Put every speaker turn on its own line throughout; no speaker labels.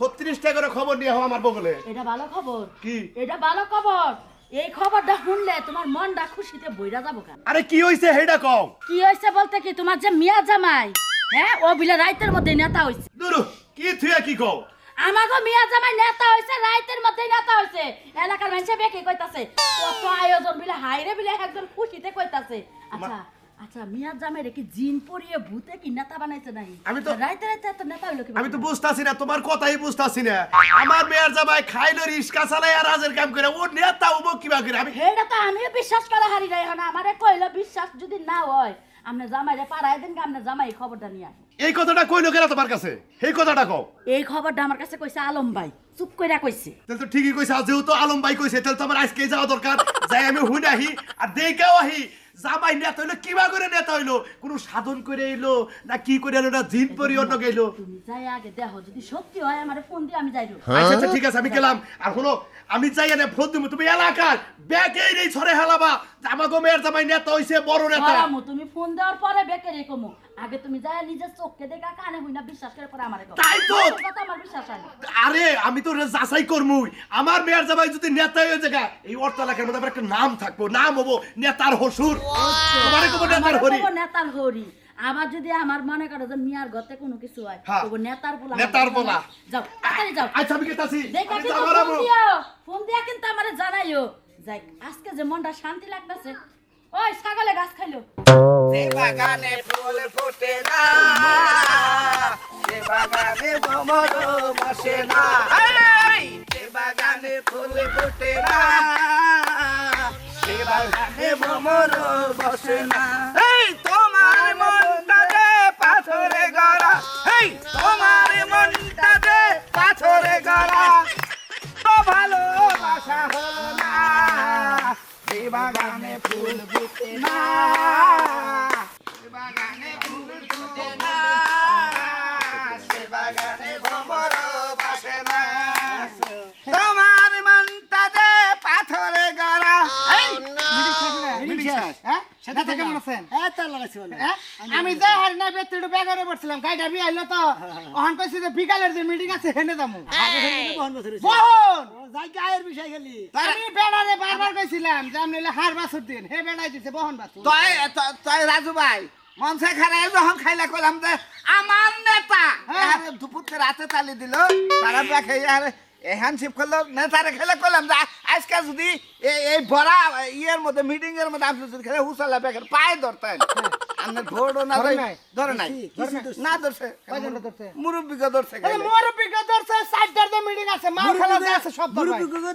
ছত্রিশটা করে খবর নিয়ে হও আমার বগলে।
এটা ভালো খবর?
কি?
এটা ভালো খবর। এই খবরটা শুনলে তোমার মনটা খুশিতে বইরা যাব কেন?
আরে কি হইছে হেডা কও?
কি হয়েছে বলতে কি তোমার যে মিয়া জামাই হ্যাঁ ও বিলে রাইতের মধ্যে নেতা হয়েছে
দুরু কি থুয়া কি কও?
আমাগো মিয়া জামাই নেতা হয়েছে রাইতের মধ্যে নেতা হয়েছে এলাকার মানুষে বেকে কইতাছে কত আয়োজন বিলে হাইরে বিলে একজন খুশিতে কইতাছে। আচ্ছা আচ্ছা মিয়া জামাই রে কি জিন পরিয়ে ভূতে কি নেতা বানাইছে নাই
আমি তো-
রাইতে রাইতে এত নেতা হইল কি
আমি তো বুঝতাছি না তোমার কথাই বুঝতাছি না। আমার মেয়ের জামাই খাইলো রিস্কা চালাই আর রাজের কাম করে ও নেতা উবো কিবা করে? আমি
হেডা তো আমিও বিশ্বাস করা হারি নাই এখন আমারে কইলো বিশ্বাস যদি না হয় আপনি জামাইরে পাড়ায় দেন আপনি জামাই এই খবরটা নিয়ে আসেন।
এই কথাটা কইলো কেন তোমার কাছে? এই কথাটা কও।
এই খবরটা আমার কাছে কইছে আলম ভাই চুপ কইরা কইছে।
তাহলে তো ঠিকই কইছে যেহেতু আলম ভাই কইছে তাহলে তো আমার আজকে যাওয়া দরকার। যাই আমি হুন আহি আর দেখাও আহি জামাই নেতা হইল কিবা করে নেতা হইল? কোনো সাধন করে এলো না কি করে এলো না জিন পরি অন্য গেলো?
তুমি যাই আগে দেখো যদি সত্যি হয় আমারে ফোন দিয়ে আমি যাইরো
আচ্ছা আচ্ছা ঠিক আছে আমি গেলাম। আর হলো আমি চাই না ফোন দিব তুমি এলাকার বেকেই এই ছড়ে হেলাবা। জামাগো মেয়ের জামাই নেতা হইছে বড় নেতা।
তুমি ফোন দেওয়ার পরে বেকে রেখো আগে তুমি যাই নিজের চোখকে দেখা কানে হই না বিশ্বাস করে পরে আমারে
তাই তো।
কথা আমার বিশ্বাস হয়
আরে আমি তো যাচাই করমুই। আমার মেয়ের জামাই যদি নেতা হয়ে জায়গা এই মধ্যে একটা নাম থাকব। নাম হব নেতার হসুর। তোমারে কব নেতার হরি।
নেতার হরি। আবার যদি আমার মনে করো যে মিয়ার গতে কোনো কিছু হয়
হ্যাঁ।
তবু নেতার পোলা
নেতার পোলা।
যাও তাড়াতাড়ি যাও।
আচ্ছা আমি কেতাছি
দেখা কিন্তু ফোন দিও। ফোন দিয়া কিন্তু আমারে জানাইও। যাই আজকে যে মনটা শান্তি লাগতেছে ওই ছাগলে গাছ খাইলো।
সে বাগানে ফুল ফোটে না সে বাগানে ভ্রমর বসে না। এই! বাগানে ফুল ফোটে না সে বাগানে ভ্রমর বসে না। এই তোমার মনটা যে পাথরে গড়া। এই তোমার মনটা যে পাথরে বাগানে ফুল ফুটে না। বাগানে ফুল ফুটে না। সে বাগানে ভ্রমর বসে না। তোমার মনটা যে পাথরে গড়া।
হ্যাঁ? সেটা থেকে মনে আছেন? হ্যাঁ? আমি যে হারি না বেত্রিটু বেগারে পড়ছিলাম গাড়িটা বি আইলো তো। ওখান কইছি যে বিকালের যে মিটিং আছে হেনে বহন আমি বেড়ারে বারবার কইছিলাম যে আমি হার বাছুর দিন। হে বেড়াই দিছে বহন বাছুর।
তই ত- রাজু ভাই মনসে খারাই যখন খাইলা কইলাম যে আমার নেতা।
হ্যাঁ।
আরে দুপুরতে রাতে তালি দিল তারা দেখে আর এহান শিব করল নেতারে খেলে কইলাম যে আজকে যদি এই- বড়া ইয়ের মধ্যে মিটিং এর মধ্যে আপনি যদি খেলে হুসালা বেকার পায়ে ধরতেন। আপনার ভোটও না
ধরে নাই?
ধরে নাই। না ধরছে।
ধরছে?
মুরব্বীকে ধরছে
মিটিং আছে মা খেলা আছে সব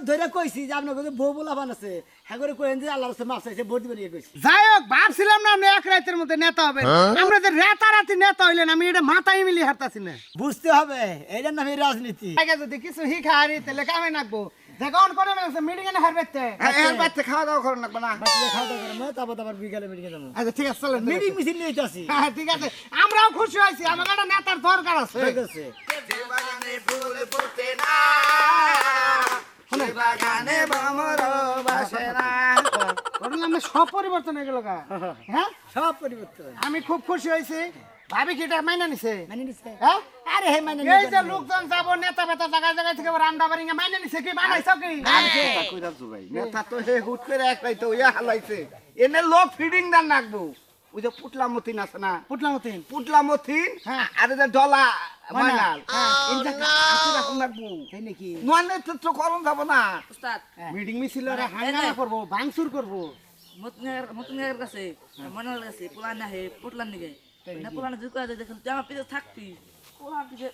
ধরে কইছি যে আপনার কাছে বউ বলা বান আছে। হ্যাঁ করে কইন যে আল্লাহর রাস্তায় মাছ চাইছে ভোট দিবেন ইয়ে কইছি।
যাই হোক ভাবছিলাম না আপনি এক রাতের মধ্যে নেতা হবেন আমরা যে রাতারাতি নেতা হইলেন আমি এটা মাথায় মিলি হারতাছি না।
বুঝতে হবে এইটার নামে রাজনীতি।
আগে যদি কিছু শিখা হারি তাহলে কামে নাকবো। দেখা করে না মিটিং এনে হারবেতে
এর বাচ্চা খাওয়া দাওয়া না। না
খাওয়া দাওয়া করে তারপর তারপর বিকালে মিটিংয়ে যাব।
আচ্ছা ঠিক আছে চলেন
মিটিং মিছিল নিয়ে আসি
হ্যাঁ ঠিক আছে। আমরাও খুশি হয়েছি আমার একটা নেতার দরকার আছে।
ঠিক আছে।
সে বাগানে ফুল ফোটে না সে বাগানে ভ্রমর বসে না।
ঘটনা আমরা সব পরিবর্তন হয়ে গেল হ্যাঁ
সব পরিবর্তন
আমি খুব খুশি হয়েছি। ভাবি কি এটা মাইনা নিছে?
মানে নিছে।
হ্যাঁ?
আরে হে মানে
এই যে লোকজন যাব নেতা বেতা জায়গায় জায়গায় থেকে রান্না বাড়ি মাইনা নিছে কি? বানাইছ কি?
কইরা জুবাই নেতা তো হে হুট করে একলাই তো ইয়া হালাইছে। এনে লোক ফিডিং দান রাখব। ওই যে পুটলা মতিন আছে না?
পুটলা মতিন।
পুটলা মতিন
হ্যাঁ।
আর যে ডলা রাখুন
তাই নাকি?
নেতৃত্ব করুন যাব না।
উস্তাদ।
মিটিং মিছিল হাঙ্গামা করব ভাঙচুর করব।
মতনের মতনের কাছে কাছে পোটলান নিগে। না পোলান যদি দেখুন তুই আমার পিছে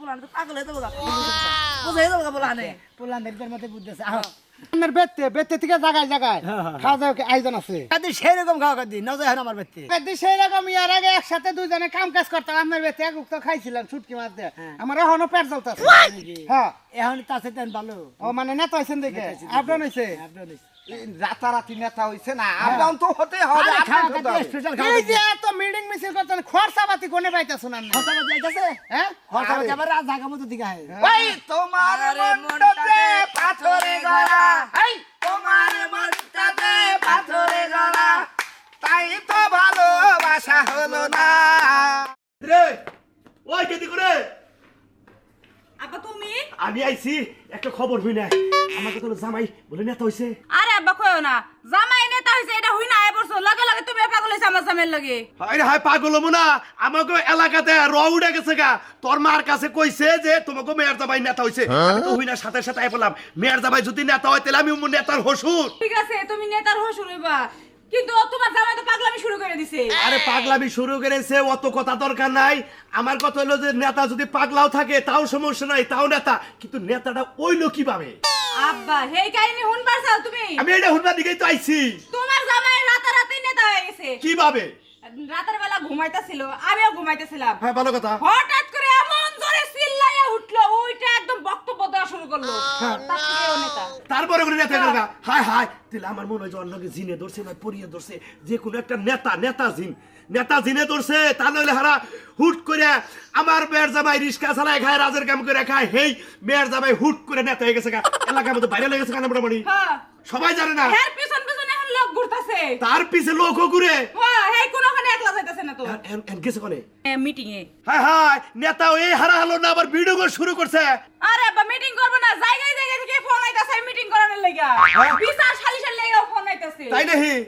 পোলান হয় তো হয়ে হয়ে।
খাওয়া
নজর আমার
ইয়ার আগে একসাথে দুজনে কাম কাজ করতাম। আপনার বেতে এক উক্ত খাইছিলাম ছুটকি মাছ দিয়ে আমার এখনও পেট জ্বলতেছে। হ্যাঁ।
এখন তাছে ভালো।
ও মানে নেতা হয়েছেন দেখে। আপনার হয়েছে
আপনার
রাতারাতি নেতা হইছে না আপনার তো হতে হবে
এই যে এত মিটিং মিছিল করতেন খরচাপাতি কোনে পাইতেছেন আপনি?
খরচা বাদ যাইতাছে
হ্যাঁ?
খরচা আবার রাত জায়গা মতো দিকে হয়।
ওই তোমার মনটাতে পাথরে গড়া এই তোমার মনটাতে পাথরে গড়া তাই তো ভালোবাসা হলো না।
রে ওই কেদি করে। আমি আইছি একটা খবর হই না আমাকে তো জামাই বলে নেতা হইছে?
আরে আব্বা কইও না। জামাই নেতা হইছে এটা হই না এ বছর লগে লগে তুমি পাগল হইছে আমার জামাইয়ের লগে।
হায় হায় পাগল মুনা আমাকে এলাকাতে র উড়ে গেছে গা। তোর মার কাছে কইছে যে তোমাকে মেয়ের জামাই নেতা হইছে। আমি তো হই না সাথে সাথে আই বললাম মেয়ের জামাই যদি নেতা হয় তাহলে আমি উম নেতার হসুর।
ঠিক আছে তুমি নেতার হসুর হইবা। কিন্তু ও তোমার জামাই তো পাগলামি শুরু করে দিছে।
আরে পাগলামি শুরু করেছে অত কথা দরকার নাই। আমার কথা হলো যে নেতা যদি পাগলাও থাকে তাও সমস্যা নাই তাও নেতা। কিন্তু নেতাটা ওইলো কীভাবে?
আব্বা হেই কাহিনী শুনবার চাও তুমি?
আমি এটা শুনবার দিকেই তো আইছি।
তোমার জামাই রাতারাতি নেতা হয়ে গেছে।
কীভাবে?
রাতের বেলা ঘুমাইতেছিল আমিও ঘুমাইতেছিলাম।
হ্যাঁ ভালো কথা।
হঠাৎ করে এমন জোরে চিল্লাইয়া উঠল ওইটা একদম বক্তব্য দেওয়া শুরু করল। নেতা?
তারপরে করে নেতা করবা। হায় হায় তাহলে আমার মনে হয় জিনে ধরছে না পরিয়ে ধরছে। যে কোনো একটা নেতা নেতা জিন। নেতা জিনে ধরছে তা নইলে হারা হুট করে আমার মেয়ের জামাই রিস্কা চালায় খায় রাজের কাম করে খায়। হেই মেয়ের জামাই হুট করে নেতা হয়ে গেছে এলাকার মধ্যে বাইরে লেগেছে কেন মোটামুটি?
হ্যাঁ।
সবাই জানে না।
পিছন পিছন এখন লোক ঘুরতাছে।
তার পিছে লোকও ঘুরে।
হ্যাঁ কোনোখানে একলা যাইতাছে না তো।
এন- গেছে কোনে?
মিটিং এ।
হায় হায় নেতা এই হারা হলো না আবার ভিডিও কল শুরু করছে।
আরে মিটিং করব না জায়গায় জায়গায় থেকে ফোন আইতাছে মিটিং করানোর লাগা। বিচার সালিশের লাগা ফোন আইতাছে।
তাই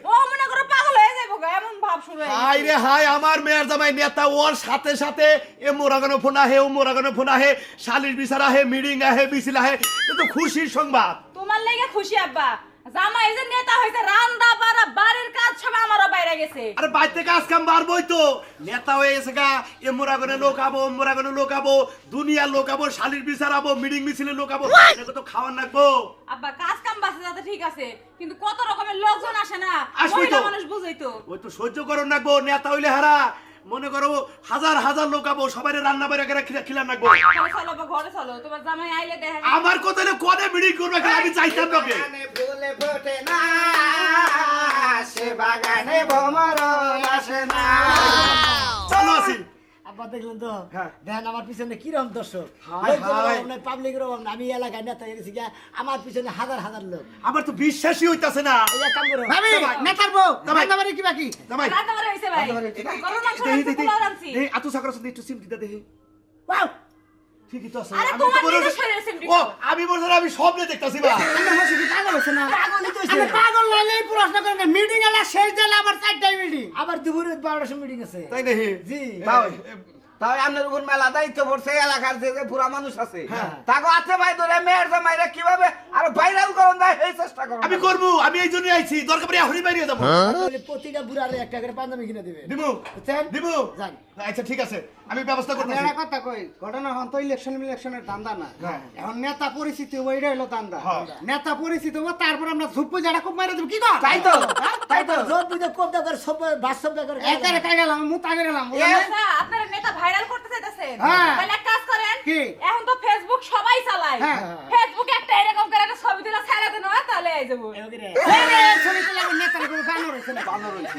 ও মনে করো পাগল হয়ে যাইবো গা, এমন ভাব শুরু হয়ে
হাই রে হাই আমার মেয়ের জামাই নেতা ওর সাথে সাথে এ মোরাগানো ফোন আহে ও মোরাগানো ফোন আহে শালির বিচার আহে মিটিং আহে মিছিল আহে তো খুশির সংবাদ।
তোমার লাগা খুশি আব্বা। জামাই যে নেতা হইছে রান্দা বাড়া বাড়ির কাজ সব আমারও বাইরে গেছে।
আরে বাইতে কাজ কাম বাড়বই তো। নেতা হয়ে গেছে গা এ মোরাগনে লোক আবো মোরাগনে লোক আবো দুনিয়ার লোক আবো শালির বিচার আবো মিটিং মিছিলে লোক আবো। এটাকে তো খাওয়ার লাগবো
আব্বা কাজ কাম বাসে যাতে ঠিক আছে কিন্তু কত রকমের লোকজন আসে না? মহিলা মানুষ বুঝাই তো।
ওই তো সহ্য করো লাগবো নেতা হইলে হারা। মনে করো হাজার হাজার লোক আবো সবাই রান্না বাইরে করে খিলা খিলা
ঘরে চলো বা ঘরে চলো তোমার জামাই আইলে দেখা
আমার কথা হলো কনে মিটিং করবে আমি চাইতাম না
কে ফুল ফোটে না সে বাগানে ভমর আসে না।
চলো আছি
আব্বা দেখলেন তো।
হ্যাঁ।
দেখেন আমার পিছনে কীরকম দর্শক?
হায় হায়।
পাবলিকের অভাব আমি এলাকায় নেতা আমার পিছনে হাজার হাজার লোক।
আমার তো বিশ্বাসই হইতাছে না।
কাম করো।
নেতার বউ রান্নাবাড়ি কি বাকি?
হইছে ভাই।
আতু সাকর একটু সিম দিতে
ওয়াও।
ঠিকই তো আছে। আমি ও আমি স্বপ্নে দেখতাছি বা
আমরা পাগল না? পাগল প্রশ্ন করে না। মিটিং এলা শেষ দিলে আবার চারটায় মিটিং
আবার দুপুরে বারোটার সময় মিটিং আছে।
তাই নাকি?
জি।
তাও আপনার উপর মেলা দায়িত্ব পড়ছে এলাকার যে যে পুরা মানুষ আছে।
হ্যাঁ।
তাকে আছে ভাই ধরে মেয়ের জামাইরা কীভাবে আর ভাইরাল করুন যায় এই চেষ্টা করুন।
আমি করব আমি এই জন্যই আইছি দরকার পড়ে এখনই বেরিয়ে যাব।
প্রতিটা বুড়ারে একটা করে পাঞ্জাবি কিনে দিবে
দিবু
বুঝছেন?
দিবু
যান।
আচ্ছা ঠিক আছে আমি ব্যবস্থা
আমি একটা কথা কই ঘটনা হন তো ইলেকশন ইলেকশনের না।
হ্যাঁ।
এখন নেতা পরিচিতি এটা হলো
হ্যাঁ।
নেতা পরিচিতি হব তারপর আমরা ঝুপ্পু যারা খুব মারা দেবো কি কর?
তাই তো তাই তো।
করে সব বাস সব করে
একারে কাই গেলাম মু
আপনারা নেতা ভাইরাল করতে চাইতেছেন?
হ্যাঁ।
তাহলে এক কাজ করেন
কি?
এখন তো ফেসবুক সবাই চালায়।
হ্যাঁ।
ফেসবুকে একটা এরকম করে একটা ছবি তুলে ছেড়ে দেন তাহলে এই যাব
ছবি তুলে আমার নেতার গানও রয়েছে না
ভালো রয়েছে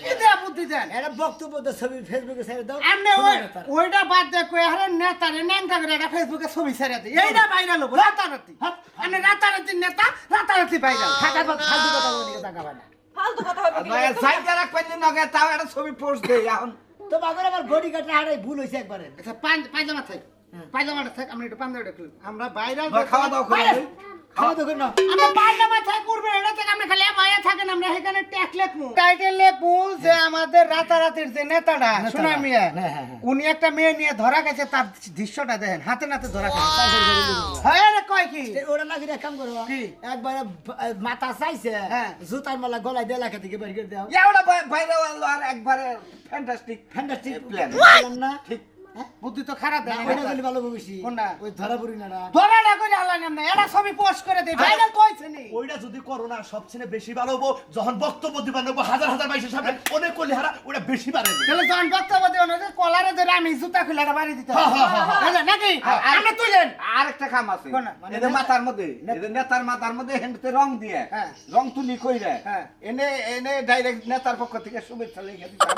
কি দেয়া বুদ্ধি দেন।
এটা বক্তব্য তো ছবি ফেসবুকে ছেড়ে দাও।
আমনে ওই ওইটা বাদ দে কই হারে নেতারে ন্যাংটা করে একটা ফেসবুকে ছবি ছেড়ে দিই এইটা ভাইরাল হব রাতারাতি। আমনে রাতারাতি নেতা রাতারাতি ভাইরাল
পর ফালতু কথা বলি পায় না।
ফালতু কথা হবে? তোমার-
সাইডে রাখবেন না নগে তাও একটা ছবি পোস্ট দেই এখন।
তো বাগরে আমার বডি কাটা হারাই ভুল হইছে একবারে।
আচ্ছা পাঞ্জ- পায়জামা থাক। পায়জামাটা থাক আমরা একটু পাঁচ আমরা বাইরে
খাওয়া দাওয়া করে।
খাওয়া তো না।
আমরা পায়জামা থাক করবে এটা থেকে আমরা খালি মায়া থাকেন আমরা এখানে ট্যাগ লেখমু টাইটেল লেখমু যে আমাদের রাতারাতির যে নেতাটা শোনা মিয়া
হ্যাঁ, হ্যাঁ, হ্যাঁ।
উনি একটা মেয়ে নিয়ে ধরা গেছে তার দৃশ্যটা দেখেন হাতে নাতে ধরা গেছে। হ্যাঁ রে কয় কি?
ওরা কাম করো।
কি?
একবারে মাথা চাইছে
হ্যাঁ।
জুতার মালা গলায় দিয়ে লেখা থেকে বের করে দাও
এওটা ভাইরাল হলো আর একবারে ফ্যান্টাস্টিক
ফ্যান্টাস্টিক প্ল্যান না?
ঠিক।
বুদ্ধি তো খারাপ দেয়
করলে ভালো
কোনটা?
ওই ধরা পড়ি না না।
আল্লাহ না এটা ছবি পোস্ট করে দেই ভাইরাল কইছে নি।
ওইটা যদি না সবচেয়ে বেশি ভালো হব যখন বক্তব্য দিবা নেব হাজার হাজার বাইশের সামনে অনেক করলে হারা ওটা বেশি বাড়ে
তাহলে জন বক্তব্য যে কলারে ধরে আমি জুতা খুলে একটা বাড়ি দিতে
হ্যাঁ, হ্যাঁ, হ্যাঁ, হ্যাঁ।
নাকি?
আর-
আপনি তুলেন।
আরেকটা কাম আছে?
মানে
মাথার মধ্যে নেতার মাথার মধ্যে হেন্ডতে রং দিয়ে
হ্যাঁ।
রং তুলি কইরে
হ্যাঁ।
এনে এনে ডাইরেক্ট নেতার পক্ষ থেকে শুভেচ্ছা লিখে দিতাম।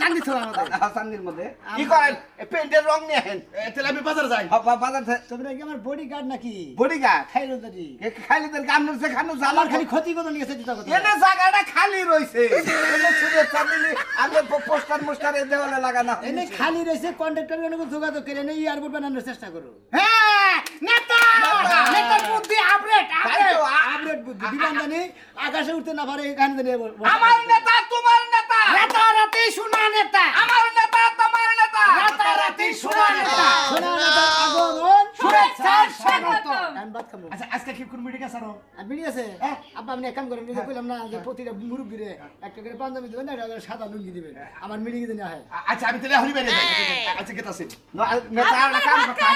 চান্দি ছোড়া আমাদের।
হাসানদির মধ্যে। কি করেন? পেন্টের রং নিয়ে হেন
এ, তাহলে আমি বাজারে যাই।
বাজার
তোমরা কি আমার বডি গার্ড নাকি
বডিগার্ড
খাইলো দাদি
খালিদের গামনের সেখানে
আমার
জামার
খালি ক্ষতি কত নিয়ে গেছে কথা।
এনে জায়গাটা খালি রইছে এনে শুভেচ্ছা দিলি আমি পোস্টার মোস্টার এ দেওয়ালে লাগানো
এনে খালি রয়েছে কন্ট্রাক্টর অনেক যোগাযোগ করে এনে এয়ারপোর্ট বানানোর চেষ্টা করো।
হ্যাঁ নেতা! নেতার বুদ্ধি আপডেট
তাই
আপডেট বুদ্ধি। বিমান জানি আকাশে উঠতে না পারে এখানে
আমার নেতা
রাতারাতি শোনা নেতা।
আমার নেতা তোমার নেতা।
রাতারাতি শোনা নেতা।
সোনা নেতার আগমন।
শুভেচ্ছার স্বাগত
খাব।
আচ্ছা আজকে কি কোন মিটিং আছে আরও?
আর বিড়ি আছে? আব্বা আপনি এক কাম করেন এই কইলাম না যে প্রতিটা মুরব্বীরে একটা করে পাঞ্জাবি দিবেন করে সাদা লুঙ্গি দিবেন। আমার মিটিং দিন হয়।
আচ্ছা আমি তাহলে বেরিয়ে যাই। আচ্ছা আছে
নেতা আমরা কাম করতাম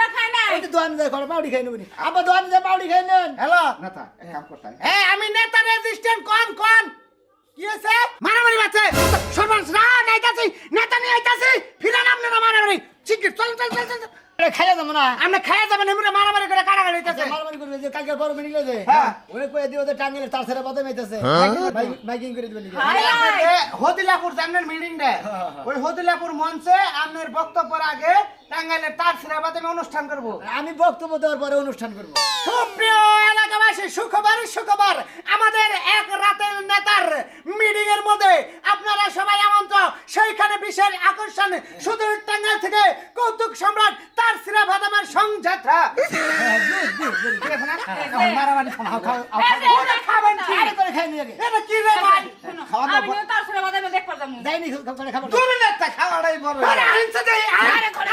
না খাই নাই।
ওই তো দোয়ান যায় ঘরে পাউডি খাই নেবেন। আব্বা দোয়ান যায় পাউডি খাই নেন।
হ্যালো নেতা এক কাম করতাম
এই আমি নেতা রেজিস্ট্যান্ট কোন কোন? কি হয়েছে? মারামারি বাচ্চা না। আমরা খাইয়া যাবেন এমনি মারামারি করে কাটাকাটি হইতেছে।
মারামারি যে কালকে বড় মিটিং
হ্যাঁ।
ওরে কয়ে দিও যে টাঙ্গেলে তার ছেড়ে বাদে মেইতেছে। মাইকিং করে দিবেন
হদিলাপুর জানেন মিটিং রে ওই হদিলাপুর মঞ্চে আপনার বক্তব্যের আগে টাঙ্গাইলের তার সিরাবাদে আমি অনুষ্ঠান করব।
আমি বক্তব্য দেওয়ার পরে অনুষ্ঠান করব।
সুপ্রিয় এলাকাবাসী শুক্রবার শুক্রবার আমাদের এক রাতের নেতার মিটিং এর মধ্যে আপনারা সবাই আমন্ত সেইখানে বিশেষ আকর্ষণ সুদূর টাঙ্গাইল থেকে কৌতুক সম্রাট তার সিরা বাদামের সংযাত্রা মারামারি ওটা খাবেন
আরে করে খাই নিয়ে
এটা কি রে ভাই?
আমিও তার সাথে বাদে দেখবার যাব
যাইনি করে খাবার
তুমি নেতা খাওয়াটাই বড়
আরে আনছে দে, আরে করে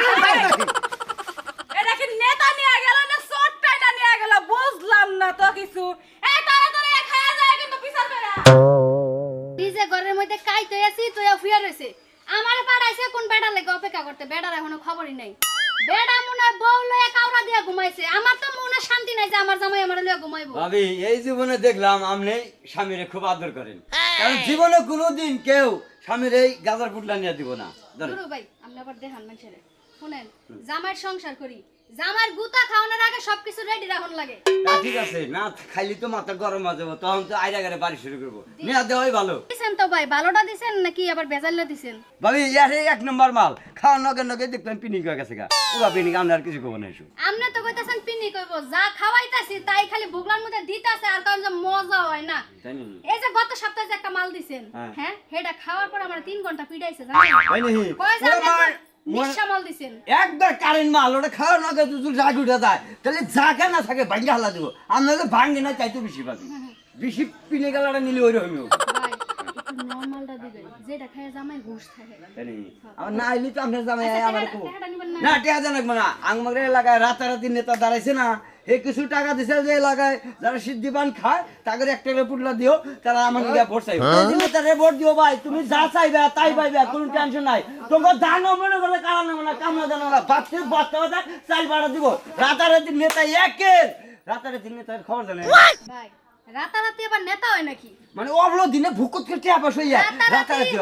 এটা কি নেতা নিয়ে গেল না চট্টাইটা নিয়ে গেল? বুঝলাম না তো কিছু। এই যায় কিন্তু বিচার
ঘরের মধ্যে কাই তৈ আছি তুই ফুয়া রয়েছে। আমারে পাঠাইছে কোন বেড়া লেগে অপেক্ষা করতে? বেড়ার এখনও খবরই নাই। বেড়া মনে হয় বউ লয়ে কাউরা দিয়া ঘুমাইছে। আমার তো মনে শান্তি নাই যে আমার জামাই আমার লয়ে ঘুমাইবো।
ভাবি এই জীবনে দেখলাম আপনি স্বামীরে খুব আদর করেন। কারণ জীবনে কোনোদিন কেউ স্বামীর এই গাজার পুটলা নিয়ে দিব না।
গুরু ভাই আপনি আবার দেখান মানুষের। শুনেন জামাইয়ের সংসার করি। জামার গুতা খাওয়ানোর আগে সবকিছু রেডি রাখুন লাগে।
ঠিক আছে না খাইলে তো মাথা গরম হয়ে যাব তখন তো আইরা গাড়ি বাড়ি শুরু করব। নিয়ে দেওয়াই ভালো।
দিছেন তো ভাই ভালোটা দিছেন নাকি আবার বেজাল্লা দিছেন?
ভাবি ইয়ার এক নম্বর মাল খাওয়া নগে নগে দেখবেন পিনিক হয়ে গেছে গা। পিনিক আমরা আর কিছু করব না
আপনি তো কইতাছেন যা খাওয়াইতাছি তাই খালি ভুগলার মধ্যে দিতাছে আর কারণ যে মজা হয় না। এই যে গত সপ্তাহে যে একটা মাল দিছেন
হ্যাঁ।
হ্যাঁ খাওয়ার পর আমার তিন ঘণ্টা পিড়াইছে জানেন? মাল দিছেন?
একবার কারেন্ট মাল ওটা খাওয়া নগে যদি রাগ উঠে যায়। তাহলে জায়গা না থাকে ভাঙ্গে হালা দিব। আপনাকে ভাঙ্গে না চাইতে বেশি পাবি বেশি পিনে গেলাটা নিলে ওই
নরমালটা দিবেন। যেটা খায় জামাই হুশ থাকে।
আমার না আইলে তো আপনার জামাই
আচ্ছা,
আমার
টাকা- টাকাটা নিবেন না?
না জানাক না আমাদের এলাকায় রাতারাতি নেতা দাঁড়াইছে না। এ কিছু টাকা দিছে যে এলাকায় যারা সিদ্ধিপান খায় তাদের একটা করে পুটলা দিও তারা আমার লিগে ভোট নেতারে ভোট দিও ভাই। তুমি যা চাইবে তাই পাইবে কোনো টেনশন নাই। তোমার দান মনে করে কারা নেব না? কামনা জানো না বাচ্চা বাচ্চা বাচ্চা চাল ভাড়া দিব। রাতারাতি নেতা একের। রাতারাতি নেতার খবর জানে
ভাই রাতারাতি আবার নেতা হয় নাকি?
মানে অবলো দিনে ভুকুত করতে আবার হয়ে যায়।
রাতারাতি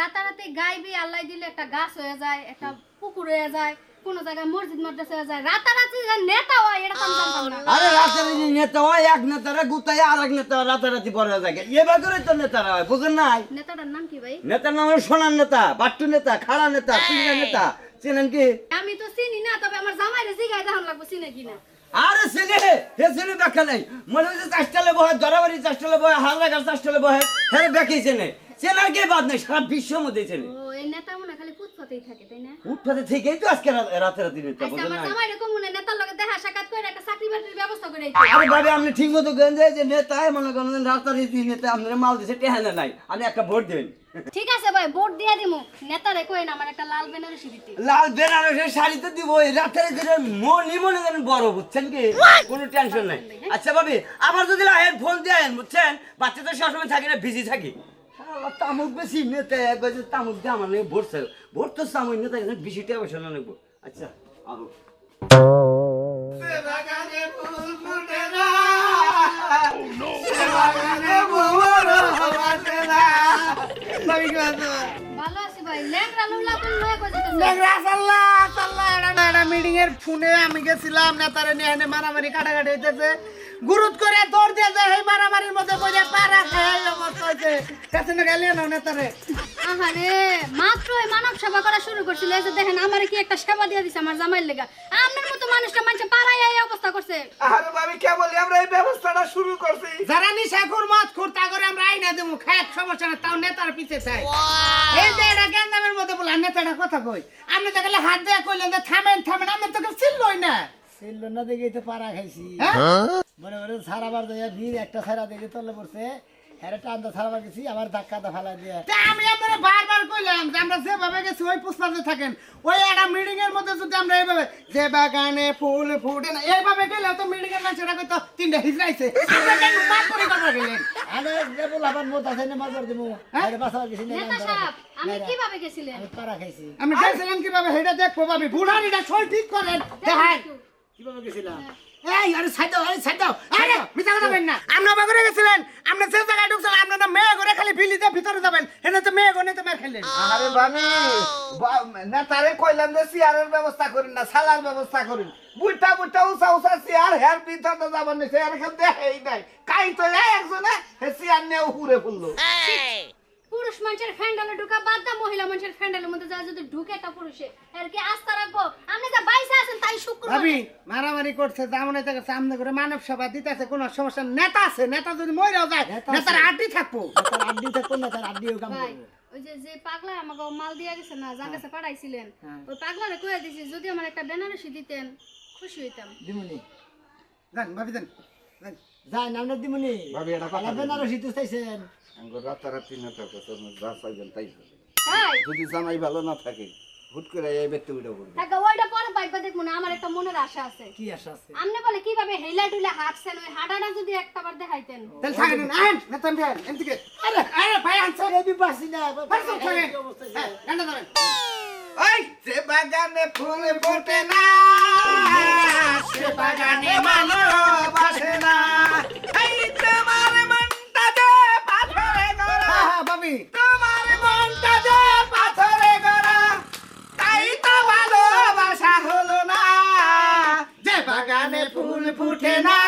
রাতারাতি হয়
গাইবি আল্লাহ দিলে একটা গাছ হয়ে যায় একটা পুকুর হয়ে যায় কোন জায়গায় মসজিদ মাদ্রাসা হয়ে যায়। রাতারাতি নেতা হয় এটা তো আমি জানতাম না।
আরে রাতারাতি নেতা হয় এক নেতারা গুতায় আর এক নেতা রাতারাতি বড় যায়। এবার করে তো নেতারা হয় বুঝেন নাই?
নেতাটার নাম কি ভাই?
নেতার নাম হলো সোনার নেতা বাট্টু নেতা খাড়া নেতা চিংড়া নেতা। চেনেন কি?
আমি তো চিনি না তবে আমার জামাইরে জিগাই দেখান লাগবো চিনে কিনা?
আরে ছেলে, হে ছেলে দেখা নাই। মনে হচ্ছে চাষটালে বহে জরাবাড়ি চাষটালে বহে হালদাগার চাষটালে হ্যাঁ। ব্যাখ্যাই চেনে চেনার কে বাদ নাই, সারা বিশ্বের মধ্যে চেনে।
ও, এই নেতা মনে খালি ফুটফাতেই থাকে তাই না?
থেকেই তো আজকে রা- রাতারাতি নেতা
আচ্ছা
বুঝেন
আমার নেতার লগে দেখা সাক্ষাৎ করে একটা চাকরি বাকরির ব্যবস্থা করে
আরে ভাবে আপনি ঠিক মতো গেঞ্জে যে নেতা মনে করেন রাতারাতি নেতা আপনার মাল দিছে টেহানা নাই। আপনি একটা ভোট দেবেন
ঠিক আছে ভাই ভোট দিয়া দিমু। নেতারে কইন আমার একটা লাল বেনারসি দিতে।
লাল বেনারসের শাড়ি তো দিব রাতের দিনে মনি মনে করেন বড় বুঝছেন কি? কোনো টেনশন নাই। আচ্ছা ভাবি আবার যদি লাহের ফোন দেন বুঝছেন? বাচ্চা তো সবসময় থাকি না বিজি থাকি। তামুক বেশি নেতা একবার তামুক দিয়ে আমার নিয়ে ভোট চাই। ভোট তো সাময়িক নেতা এখানে বেশি টাকা পয়সা না। নেব আচ্ছা আবো
ভালো আছি ভাই। ল্যাংরা লুলা কোন লয়ে
মিটিং এর ফোনে আমি গেছিলাম নেতারে নিয়ে এনে মারামারি কাটাকাটি হইতেছে। গুরুত করে দৌড় দিয়ে যায় এই মারামারির মধ্যে বইয়া পারা খায় এই অবস্থা হয়েছে কাছে না গেলে না নেতারে।
আহারে মাত্র এই মানব সেবা করা শুরু করছিল এই যে দেখেন আমারে কি একটা সেবা দিয়ে দিছে আমার জামাইয়ের লেগা। আপনার মতো মানুষটা মানুষে পাড়ায় এই অবস্থা করছে।
আরে ভাবি কে বলি আমরা এই ব্যবস্থাটা শুরু করছি।
যারা নিশাখুর মত খুর তা করে আমরা আইনা দেবো খায়াত সমস্যা না তাও নেতার পিছে চাই এই যে এটা গ্যান্দামের মধ্যে বলে নেতাটা কথা কই? আপনি গেলে হাত দেয়া কইলেন যে থামেন তো কেউ চিনলই না
সেল না দেখে তো পাড়া খাইছি। মনে করে সারাবার দেয়া ভিড় একটা সারা দেখে তলে পড়ছে। হ্যাঁ টান্দা সারাবার গেছি আবার ধাক্কা দা ফালা দিয়ে।
আমি আপনারা বারবার কইলাম যে আমরা যেভাবে গেছি ওই পুষ্পাতে থাকেন। ওই একটা মিটিং এর মধ্যে যদি আমরা এইভাবে যে বাগানে ফুল ফুটে না এইভাবে গেলে তো মিটিং এর মানুষরা কইতো তিনটা হিজড়াইছে আপনারা কেন মাত করে কথা গেলেন
আরে যে বল আবার মত আছে না মাজার দেবো। আরে বাসা গেছি না
আমি কীভাবে গেছিলেন?
আমি পাড়া খাইছি।
আমি গেছিলাম কীভাবে সেটা দেখব ভাবি। ঠিক করেন। দেখান।
কীভাবে গেছিলাম?
এই আরে সাইড দাও আরে সাইড দাও আরে মিছা কথা বলেন না। আমরা বাগরে গেছিলেন? আমরা যে জায়গায় ঢুকছিলাম আপনারা না মেয়ে করে খালি বিলিতে ভিতরে যাবেন। এনে তো মেয়ে গনে তো মেয়ে খাইলেন।
আরে বানি নেতারে কইলাম যে চেয়ারের ব্যবস্থা করেন না সালার ব্যবস্থা করেন। বুইটা বুইটা উষা উষা চেয়ার হের ভিতরে যাবার নেই চেয়ার এখান দেখাই নাই। কাই তো একজনে হে চেয়ার নিয়ে উড়ে পড়ল।
পুরুষ মানুষের ফ্যান্ডালে ঢুকা বাদ দা মহিলা মানুষের ফ্যান্ডালের মধ্যে যা যদি ঢুকে একটা পুরুষে। আর কি আস্থা রাখব? আপনি যা বাইসে আছেন তাই শুক্র
ভাবি মারামারি করছে জামনে থেকে সামনে করে মানব সভা দিতেছে কোনো সমস্যা নেতা আছে নেতা যদি মরেও যায় নেতার আড্ডি থাকব।
তার আড্ডি থাকব না তার আড্ডিও কাম
ভাই ওই যে যে পাগলা আমাকে মাল দিয়ে গেছে না যার কাছে পাঠাইছিলেন
হ্যাঁ।
ওই পাগলারে কয়ে দিছি যদি আমার একটা বেনারসি দিতেন খুশি হইতাম।
দিমুনি।
যান ভাবি যান। যান।
নামটা দিমুনি।
ভাবি, এটা কথা
না রসিদ চাইছেন।
রাতারাতি নেতা কাছে যা চাইবেন তাই। যদি জামাই ভালো না থাকে হুট করে এই ব্যক্তি উঠে পড়বে
টাকা ওইটা পরে পাইবা দেখব না আমার একটা মনের আশা আছে।
কি আশা আছে?
আপনি বলে কীভাবে হেলা টুলে হাঁটছেন ওই হাঁটাটা যদি একটাবার দেখাইতেন।
তাহলে থাকেন আহেন নেতা দেন এদিকে। আরে আরে ভাই আনছে
রেবি পারছি না
পারছ থাকেন।
অবস্থা
হ্যাঁ, ধরেন।
ওই যে বাগানে ফুল ফোটে না সে বাগানে ভালোবাসে না।
হ্যাঁ
তোমার মনটা যে পাথরে গড়া, তাই তো ভালোবাসা হলো না। যে বাগানে ফুল ফুটে না